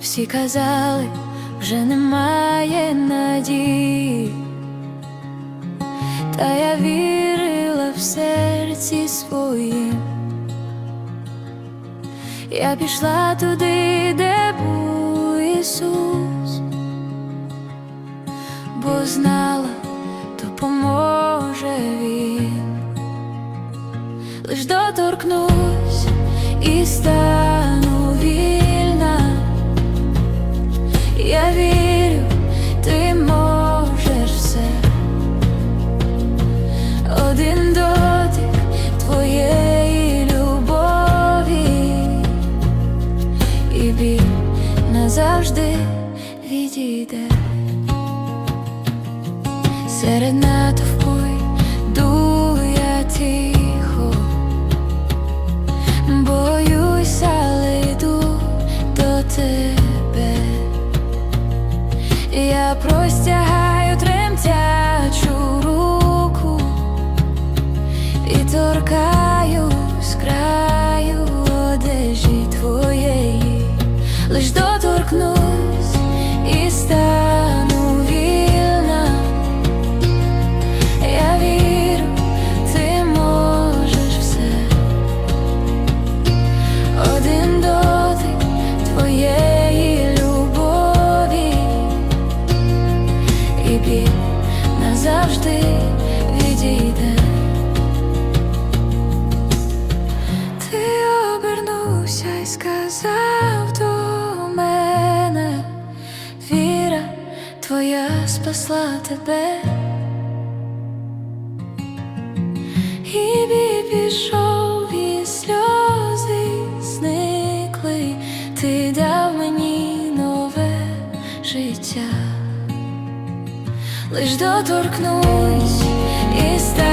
Всі казали, вже немає надії, та я вірила в серці своїм. Я пішла туди, де був Ісус, бо знала, допоможе Він. Лиш доторкнусь і стану відійде. Серед натовпу йду я тихо, боюся, але йду до тебе. Я простягаю тремтячу руку і торкаюсь краю одежі твоєї, і біль назавжди відійде. Ти обернувся і сказав до мене, віра твоя спасла тебе. І біль пішов, лиш доторкнусь и... стань.